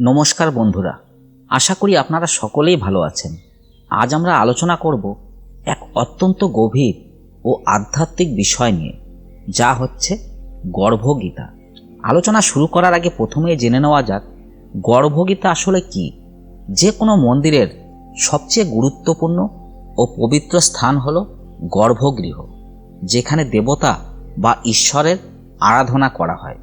নমস্কার বন্ধুরা, আশা করি আপনারা সকলেই ভালো আছেন। আজ আমরা আলোচনা করব এক অত্যন্ত গভীর ও আধ্যাত্মিক বিষয় নিয়ে, যা হচ্ছে গর্ভগীতা। আলোচনা শুরু করার আগে প্রথমে জেনে নেওয়া যাক, গর্ভগীতা আসলে কি? যে কোনো মন্দিরের সবচেয়ে গুরুত্বপূর্ণ ও পবিত্র স্থান হল গর্ভগৃহ, যেখানে দেবতা বা ঈশ্বরের আরাধনা করা হয়।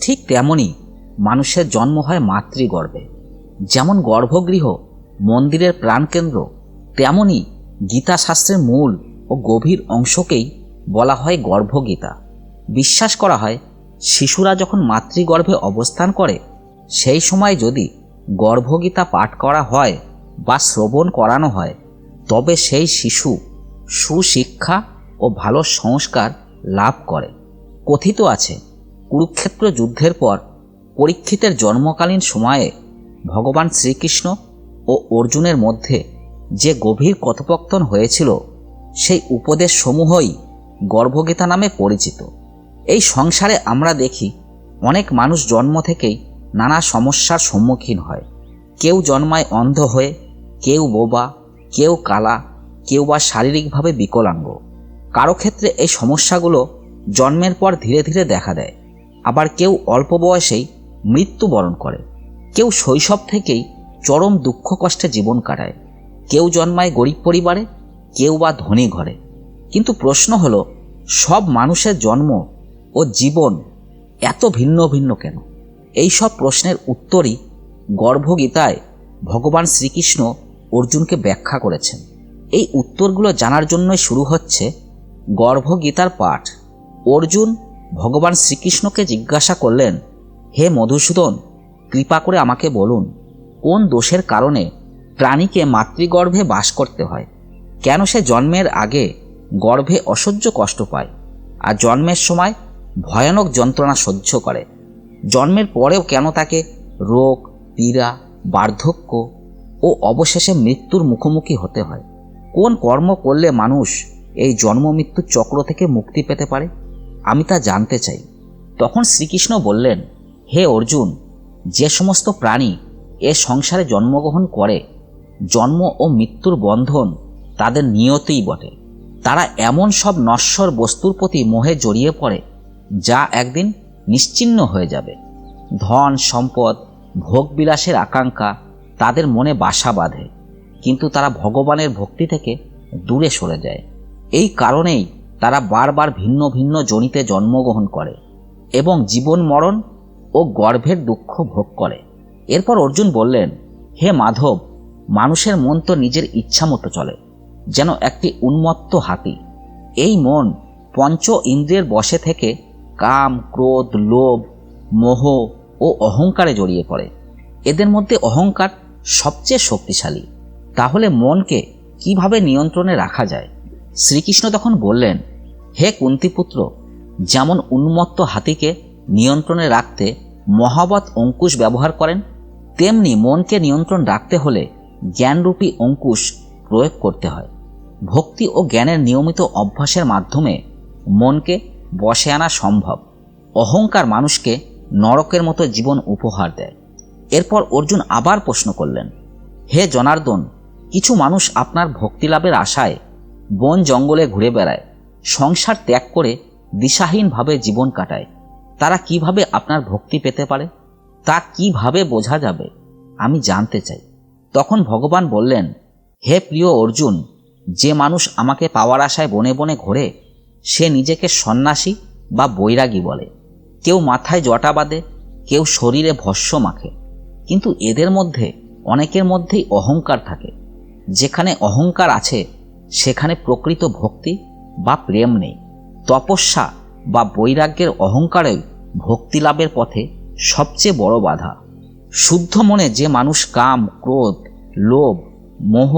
ঠিক তেমনই মানুষের জন্ম হয় মাতৃগর্ভে। যেমন গর্ভগৃহ, মন্দিরের প্রাণকেন্দ্র তেমনই গীতাশাস্ত্রের মূল ও গভীর অংশকেই বলা হয় গর্ভগীতা। বিশ্বাস করা হয়, শিশুরা যখন মাতৃগর্ভে অবস্থান করে, সেই সময় যদি গর্ভগীতা পাঠ করা হয় বা শ্রবণ করানো হয়, তবে সেই শিশু সুশিক্ষা ও ভালো সংস্কার লাভ করে। কথিত আছে, কুরুক্ষেত্র যুদ্ধের পর পরীক্ষিতের জন্মকালীন সময়ে ভগবান শ্রীকৃষ্ণ ও অর্জুনের মধ্যে যে গভীর কথোপকথন হয়েছিল, সেই উপদেশ সমূহই গর্ভগীতা নামে পরিচিত। এই সংসারে আমরা দেখি অনেক মানুষ জন্ম থেকেই নানা সমস্যার সম্মুখীন হয়। কেউ জন্মায় অন্ধ হয়ে, কেউ বোবা, কেউ কালা, কেউ বা শারীরিকভাবে বিকলাঙ্গ। কারও ক্ষেত্রে এই সমস্যাগুলো জন্মের পর ধীরে ধীরে দেখা দেয়। আবার কেউ অল্প বয়সেই মৃত্যুবরণ করে। কেউ শৈশব থেকেই চরম দুঃখ কষ্টে জীবন কাটায়। কেউ জন্মায় গরিব পরিবারে, কেউ বা ধনী ঘরে। কিন্তু প্রশ্ন হলো, সব মানুষের জন্ম ও জীবন এত ভিন্ন ভিন্ন কেন? এই সব প্রশ্নের উত্তরই গর্ভগীতায় ভগবান শ্রীকৃষ্ণ অর্জুনকে ব্যাখ্যা করেছেন। এই উত্তরগুলো জানার জন্যই শুরু হচ্ছে গর্ভগীতার পাঠ। অর্জুন ভগবান শ্রীকৃষ্ণকে জিজ্ঞাসা করলেন হে মধুসূদন, কৃপা করে আমাকে বলুন, কোন দোষের কারণে প্রাণীকে মাতৃগর্ভে বাস করতে হয়? কেন সে জন্মের আগে গর্ভে অসহ্য কষ্ট পায়, আর জন্মের সময় ভয়ানক যন্ত্রণা সহ্য করে? জন্মের পরেও কেন তাকে রোগ, পীড়া, বার্ধক্য ও অবশেষে মৃত্যুর মুখোমুখি হতে হয়? কোন কর্ম করলে মানুষ এই জন্ম মৃত্যুর চক্র থেকে মুক্তি পেতে পারে? আমি তা জানতে চাই। তখন শ্রীকৃষ্ণ বললেন হে অর্জুন, যে সমস্ত প্রাণী এ সংসারে জন্মগ্রহণ করে, জন্ম ও মৃত্যুর বন্ধন তাদের নিয়তেই বটে। তারা এমন সব নশ্বর বস্তুর প্রতি মোহে জড়িয়ে পড়ে, যা একদিন নিশ্চিন্ন হয়ে যাবে। ধন, সম্পদ, ভোগবিলাসের আকাঙ্ক্ষা তাদের মনে বাসা বাঁধে, কিন্তু তারা ভগবানের ভক্তি থেকে দূরে সরে যায়। এই কারণেই তারা বারবার ভিন্ন ভিন্ন জনিতে জন্মগ্রহণ করে এবং জীবন মরণ ও গর্ভের দুঃখ ভোগ করে। এরপর অর্জুন বললেন, হে মাধব, মানুষের মন তো নিজের ইচ্ছা মতো চলে, যেন একটি উন্মত্ত হাতি। এই মন পঞ্চ ইন্দ্রিয়ের বসে থেকে কাম, ক্রোধ, লোভ, মোহ ও অহংকারে জড়িয়ে পড়ে। এদের মধ্যে অহংকার সবচেয়ে শক্তিশালী। তাহলে মনকে কীভাবে নিয়ন্ত্রণে রাখা যায়? শ্রীকৃষ্ণ তখন বললেন, হে কুন্তিপুত্র, যেমন উন্মত্ত হাতিকে নিয়ন্ত্রণে রাখতে মহাবত অঙ্কুশ ব্যবহার করেন, তেমনি মনকে নিয়ন্ত্রণ রাখতে হলে জ্ঞানরূপী অঙ্কুশ প্রয়োগ করতে হয়। ভক্তি ও জ্ঞানের নিয়মিত অভ্যাসের মাধ্যমে মনকে বসে আনা সম্ভব। অহংকার মানুষকে নরকের মতো জীবন উপহার দেয়। এরপর অর্জুন আবার প্রশ্ন করলেন, হে জনার্দন, কিছু মানুষ আপনার ভক্তি লাভের আশায় বন জঙ্গলে ঘুরে বেড়ায়, সংসার ত্যাগ করে দিশাহীনভাবে জীবন কাটায়। তারা কীভাবে আপনার ভক্তি পেতে পারে? তা কীভাবে বোঝা যাবে? আমি জানতে চাই। তখন ভগবান বললেন, হে প্রিয় অর্জুন, যে মানুষ আমাকে পাওয়ার আশায় বনে বনে ঘোরে, সে নিজেকে সন্ন্যাসী বা বৈরাগী বলে। কেউ মাথায় জটা বাঁধে, কেউ শরীরে ভস্য মাখে। কিন্তু এদের মধ্যে, অনেকের মধ্যেই অহংকার থাকে। যেখানে অহংকার আছে, সেখানে প্রকৃত ভক্তি বা প্রেম নেই। তপস্যা বা বৈরাগ্যের অহংকারেই ভক্তি লাভের পথে সবচেয়ে বড় বাধা। শুদ্ধ মনে যে মানুষ কাম, ক্রোধ, লোভ, মোহ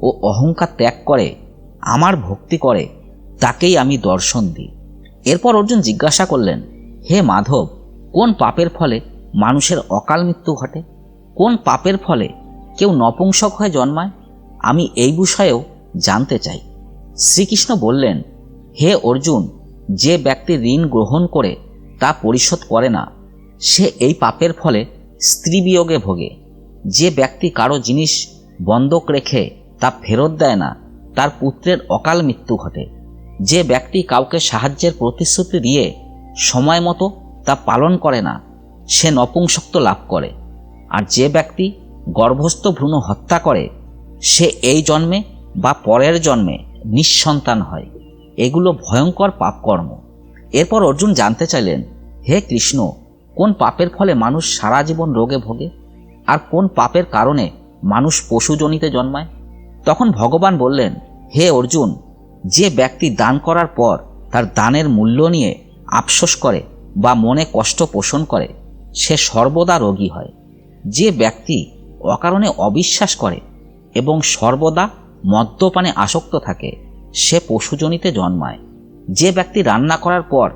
ও অহংকার ত্যাগ করে, আমার ভক্তি করে, তাকেই আমি দর্শন দিই। এরপর অর্জুন জিজ্ঞাসা করলেন, হে মাধব, কোন পাপের ফলে মানুষের অকাল মৃত্যু ঘটে? কোন পাপের ফলে কেউ নপুংসক হয়ে জন্মায়? আমি এই বিষয়েও জানতে চাই। শ্রীকৃষ্ণ বললেন, হে অর্জুন যে ব্যক্তি ঋণ গ্রহণ করে তা পরিশোধ করে না, সে এই পাপের ফলে স্ত্রী বিয়োগে ভোগে। যে ব্যক্তি কারও জিনিস বন্ধক রেখে তা ফেরত দেয় না, তার পুত্রের অকাল মৃত্যু ঘটে। যে ব্যক্তি কাউকে সাহায্যের প্রতিশ্রুতি দিয়ে সময় মতো তা পালন করে না, সে নপুংসক্ত লাভ করে। আর যে ব্যক্তি গর্ভস্থ ভ্রূণ হত্যা করে, সে এই জন্মে বা পরের জন্মে নিঃসন্তান হয়। এগুলো ভয়ঙ্কর পাপকর্ম। এরপর অর্জুন জানতে চাইলেন, হে কৃষ্ণ, কোন পাপের ফলে মানুষ সারা জীবন রোগে ভোগে? আর কোন পাপের কারণে মানুষ পশুজনিতে জন্মায়? তখন ভগবান বললেন, হে অর্জুন, যে ব্যক্তি দান করার পর তার দানের মূল্য নিয়ে আফসোস করে বা মনে কষ্ট পোষণ করে, সে সর্বদা রোগী হয়। যে ব্যক্তি অকারণে অবিশ্বাস করে এবং সর্বদা মদ্যপানে আসক্ত থাকে সে পশুজনিতে জন্মায়। যে ব্যক্তি রান্না করার পর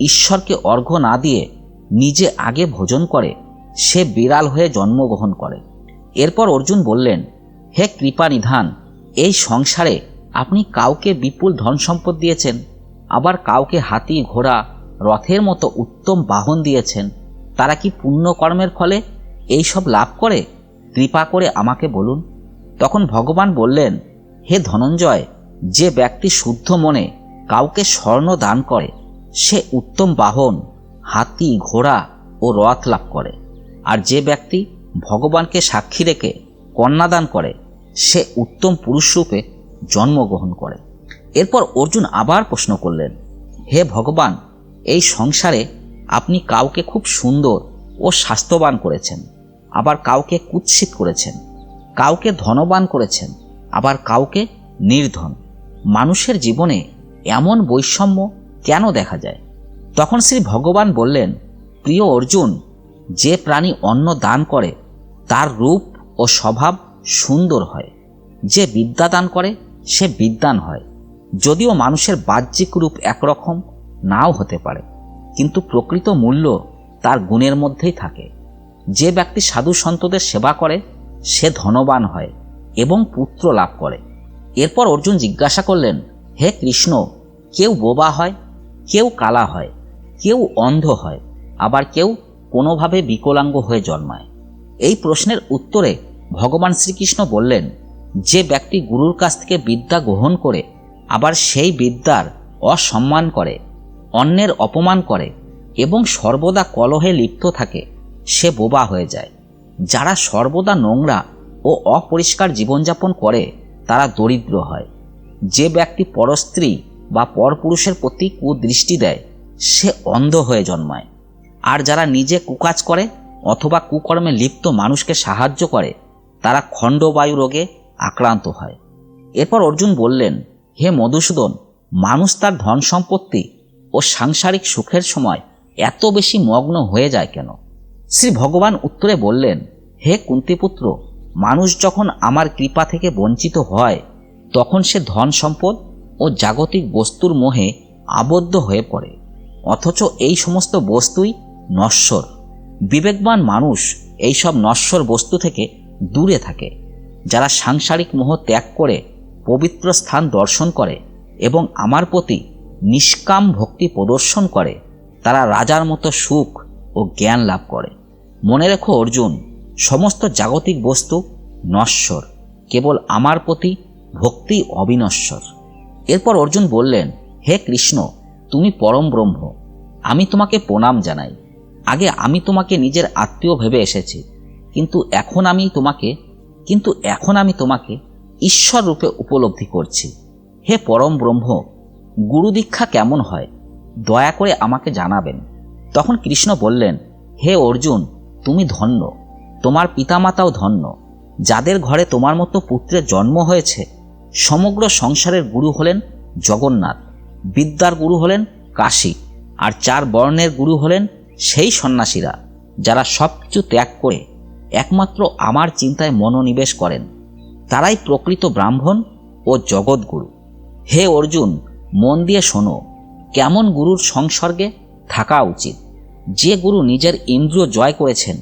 ঈশ্বরকে অর্ঘ্য না দিয়ে নিজে আগে ভোজন করে, সে বিড়াল হয়ে জন্মগ্রহণ করে। এরপর অর্জুন বললেন, হে কৃপা নিধান এই সংসারে আপনি কাউকে বিপুল ধন সম্পদ দিয়েছেন, আবার কাউকে হাতি, ঘোড়া, রথের মতো উত্তম বাহন দিয়েছেন। তারা কি পুণ্যকর্মের ফলে এই সব লাভ করে? কৃপা করে আমাকে বলুন। তখন ভগবান বললেন, হে ধনঞ্জয় যে ব্যক্তি শুদ্ধ মনে কাউকে স্বর্ণ দান করে, সে উত্তম বাহন, হাতি, ঘোড়া ও রথ লাভ করে। আর যে ব্যক্তি ভগবানকে সাক্ষী রেখে কন্যাদান করে, সে উত্তম পুরুষরূপে জন্মগ্রহণ করে। এরপর অর্জুন আবার প্রশ্ন করলেন, হে ভগবান, এই সংসারে আপনি কাউকে খুব সুন্দর ও স্বাস্থ্যবান করেছেন, আবার কাউকে কুৎসিত করেছেন, কাউকে ধনবান করেছেন, আবার কাউকে নির্ধন। মানুষের জীবনে এমন বৈষম্য কেন দেখা যায়? তখন শ্রী ভগবান বললেন, প্রিয় অর্জুন, যে প্রাণী অন্ন দান করে, তার রূপ ও স্বভাব সুন্দর হয়। যে বিদ্যা দান করে, সে বিদ্যান হয়। যদিও মানুষের বাহ্যিক রূপ একরকম, নাও হতে পারে। কিন্তু প্রকৃত মূল্য তার গুণের মধ্যেই থাকে। যে ব্যক্তি সাধু সন্তদের সেবা করে, সে ধনবান হয় এবং পুত্র লাভ করে। এরপর অর্জুন জিজ্ঞাসা করলেন, হে কৃষ্ণ, কেউ বোবা হয়? কেউ কালা হয়? কেউ অন্ধ হয়? আবার কেউ কোনোভাবে বিকলাঙ্গ হয়ে জন্মায়? এই প্রশ্নের উত্তরে ভগবান শ্রীকৃষ্ণ বললেন, যে ব্যক্তি গুরুর কাছ থেকে বিদ্যা গ্রহণ করে, আবার সেই বিদ্যার অসম্মান করে, অন্যের অপমান করে এবং সর্বদা কলহে লিপ্ত থাকে, সে বোবা হয়ে যায়। যারা সর্বদা নোংরা ও অপরিষ্কার জীবনযাপন করে তারা দরিদ্র হয়। যে ব্যক্তি পরস্ত্রী বা পরপুরুষের প্রতি কুদৃষ্টি দেয়, সে অন্ধ হয়ে জন্মায়। আর যারা নিজে কুকাজ করে অথবা কুকর্মে লিপ্ত মানুষকে সাহায্য করে, তারা খণ্ডবায়ু রোগে আক্রান্ত হয়। এরপর অর্জুন বললেন, হে মধুসূদন, মানুষ তার ধন সম্পত্তি ও সাংসারিক সুখের সময় এত বেশি মগ্ন হয়ে যায় কেন? শ্রী ভগবান উত্তরে বললেন, হে কুন্তিপুত্র মানুষ যখন আমার কৃপা থেকে বঞ্চিত হয়, তখন সে ধন সম্পদ ও জাগতিক বস্তুর মোহে আবদ্ধ হয়ে পড়ে। অথচ এই সমস্ত বস্তুই নশ্বর। বিবেকবান মানুষ এইসব নশ্বর বস্তু থেকে দূরে থাকে, যারা সাংসারিক মোহ ত্যাগ করে পবিত্র স্থান দর্শন করে এবং আমার প্রতি নিষ্কাম ভক্তি প্রদর্শন করে, তারা রাজার মতো সুখ ও জ্ঞান লাভ করে। মনে রেখো অর্জুন, সমস্ত জাগতিক বস্তু নশ্বর, কেবল আমার প্রতি ভক্তি অবিনশ্বর। এরপর অর্জুন বললেন, হে কৃষ্ণ, তুমি পরম ব্রহ্ম, আমি তোমাকে প্রণাম জানাই। আগে আমি তোমাকে নিজের আত্মীয় ভেবে এসেছি, কিন্তু এখন আমি তোমাকে, কিন্তু এখন আমি তোমাকে ঈশ্বর রূপে উপলব্ধি করছি। হে পরম ব্রহ্ম, গুরু দীক্ষা কেমন হয়? দয়া করে আমাকে জানাবেন। তখন কৃষ্ণ বললেন, হে অর্জুন, তুমি ধন্য, তোমার পিতামাতাও ধন্য যাদের ঘরে তোমার মতো পুত্রের জন্ম হয়েছে, সমগ্র সংসারের গুরু হলেন জগন্নাথ। বিদ্যার গুরু হলেন কাশী, আর চার বর্ণের গুরু হলেন সেই সন্ন্যাসীরা, যারা সব কিছু ত্যাগ করে একমাত্র আমার চিন্তায় মনোনিবেশ করেন। তারাই প্রকৃত ব্রাহ্মণ ও জগৎগুরু হে অর্জুন, মন দিয়ে শোনো, কেমন গুরুর সংসর্গে থাকা উচিত? যে গুরু নিজের ইন্দ্রিয় জয় করেছেন,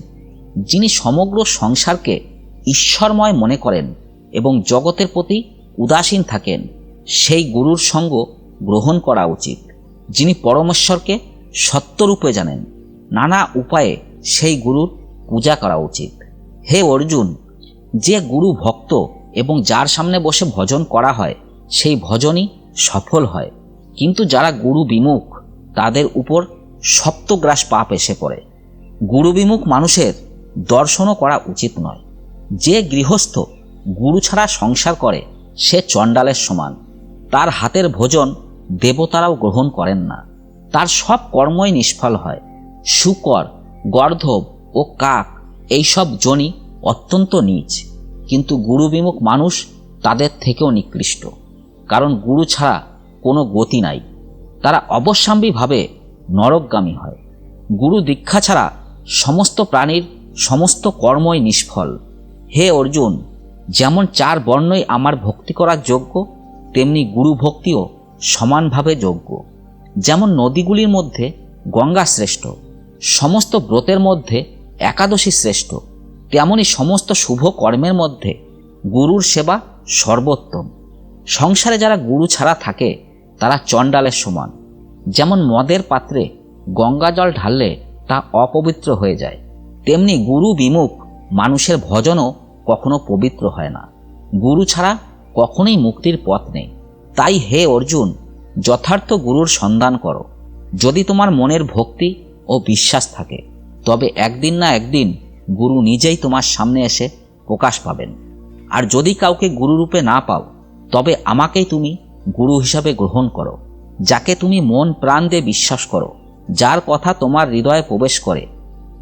যিনি সমগ্র সংসারকে ঈশ্বরময় মনে করেন এবং জগতের প্রতি উদাসীন থাকেন, সেই গুরুর সঙ্গ গ্রহণ করা উচিত, যিনি পরমেশ্বরকে সত্যরূপে জানেন। নানা উপায়ে সেই গুরুর পূজা করা উচিত। হে অর্জুন, যে গুরু ভক্ত এবং যার সামনে বসে ভজন করা হয়, সেই ভজনই সফল হয়। কিন্তু যারা গুরু বিমুখ, তাদের উপর সপ্তগ্রাস পাপ এসে পড়ে। গুরু বিমুখ মানুষের দর্শনও করা উচিত নয়। যে গৃহস্থ গুরু ছাড়া সংসার করে, সে চণ্ডালের সমান। তার হাতের ভোজন দেবতারাও গ্রহণ করেন না। তার সব কর্মই নিষ্ফল হয়। শুকর, গর্ধব ও কাক এইসব জনি অত্যন্ত নীচ। কিন্তু গুরু বিমুখ মানুষ তাদের থেকেও নিকৃষ্ট। কারণ গুরু ছাড়া কোনো গতি নাই। তারা অবশ্যম্বীভাবে নরকগামী হয়। গুরু দীক্ষা ছাড়া সমস্ত প্রাণীর সমস্ত কর্মই নিষ্ফল। হে অর্জুন, যেমন চার বর্ণই আমার ভক্তি করার যোগ্য, তেমনি গুরু ভক্তিও সমানভাবে যোগ্য। যেমন নদীগুলির মধ্যে গঙ্গা শ্রেষ্ঠ, সমস্ত ব্রতের মধ্যে একাদশী শ্রেষ্ঠ, তেমনি সমস্ত শুভ কর্মের মধ্যে গুরুর সেবা সর্বোত্তম। সংসারে যারা গুরু ছাড়া থাকে, তারা চণ্ডালের সমান। যেমন মদের পাত্রে গঙ্গা জল ঢাললে তা অপবিত্র হয়ে যায়, তেমনি গুরু বিমুখ মানুষের ভজনও কখনো পবিত্র হয় না। গুরু ছাড়া কখনোই মুক্তির পথ নেই। তাই হে অর্জুন, যথার্থ গুরুর সন্ধান করো। যদি তোমার মনের ভক্তি ও বিশ্বাস থাকে, তবে একদিন না একদিন গুরু নিজেই তোমার সামনে এসে প্রকাশ পাবেন। আর যদি কাউকে গুরুরূপে না পাও, তবে আমাকেই তুমি গুরু হিসাবে গ্রহণ করো, যাকে তুমি মন প্রাণ দিয়ে বিশ্বাস করো, যার কথা তোমার হৃদয়ে প্রবেশ করে,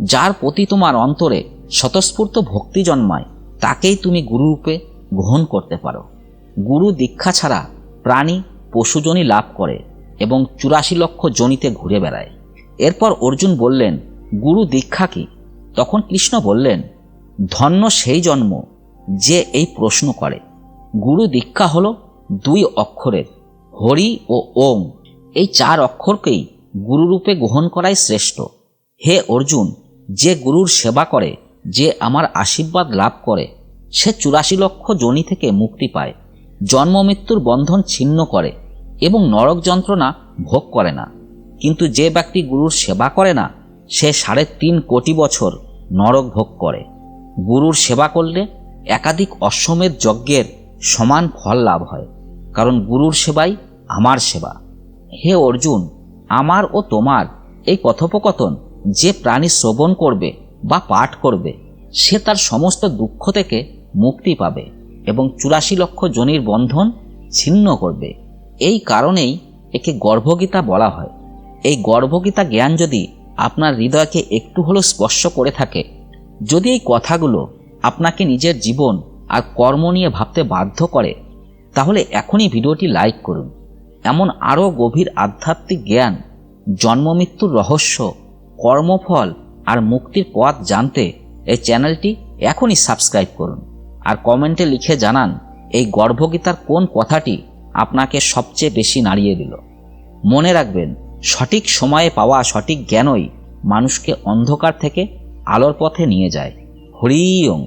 যার প্রতি তোমার অন্তরে স্বতঃস্ফূর্ত ভক্তি জন্মায়। তাকেই তুমি গুরুরূপে গ্রহণ করতে পারো। গুরু দীক্ষা ছাড়া প্রাণী পশুজনী লাভ করে এবং চুরাশি লক্ষ জনিতে ঘুরে বেড়ায়। এরপর অর্জুন বললেন, গুরু দীক্ষা কি? তখন কৃষ্ণ বললেন, ধন্য সেই জন্ম যে এই প্রশ্ন করে। গুরু দীক্ষা হল দুই অক্ষরের, হরি ও ওম। এই চার অক্ষরকেই গুরুরূপে গ্রহণ করাই শ্রেষ্ঠ। হে অর্জুন, যে গুরুর সেবা করে যে আমার আশীর্বাদ লাভ করে, সে চুরাশি লক্ষ জনি থেকে মুক্তি পায়, জন্ম মৃত্যুর বন্ধন ছিন্ন করে এবং নরক যন্ত্রণা ভোগ করে না। কিন্তু যে ব্যক্তি গুরুর সেবা করে না, সে সাড়ে তিন কোটি বছর নরক ভোগ করে। গুরুর সেবা করলে একাধিক অশ্বমেধ যজ্ঞের সমান ফল লাভ হয়, কারণ গুরুর সেবাই আমার সেবা। হে অর্জুন, আমার ও তোমার এই কথোপকথন যে প্রাণী শ্রবণ করবে বা পাঠ করবে, সে তার সমস্ত দুঃখ থেকে মুক্তি পাবে এবং চুরাশি লক্ষ জনির বন্ধন ছিন্ন করবে। এই কারণেই একে গর্ভগীতা বলা হয়। এই গর্ভগীতা জ্ঞান যদি আপনার হৃদয়কে একটু হলেও স্পর্শ করে থাকে, যদি এই কথাগুলো আপনাকে নিজের জীবন আর কর্ম নিয়ে ভাবতে বাধ্য করে, তাহলে এখনই ভিডিওটি লাইক করুন। এমন আরও গভীর আধ্যাত্মিক জ্ঞান জন্মমৃত্যুর রহস্য, কর্মফল আর মুক্তির পথ জানতে এই চ্যানেলটি এখনই সাবস্ক্রাইব করুন। আর কমেন্টে লিখে জানান, এই গর্ভগীতার কোন কথাটি আপনাকে সবচেয়ে বেশি নাড়িয়ে দিল? মনে রাখবেন, সঠিক সময়ে পাওয়া সঠিক জ্ঞানই মানুষকে অন্ধকার থেকে আলোর পথে নিয়ে যায়। হরিয়ং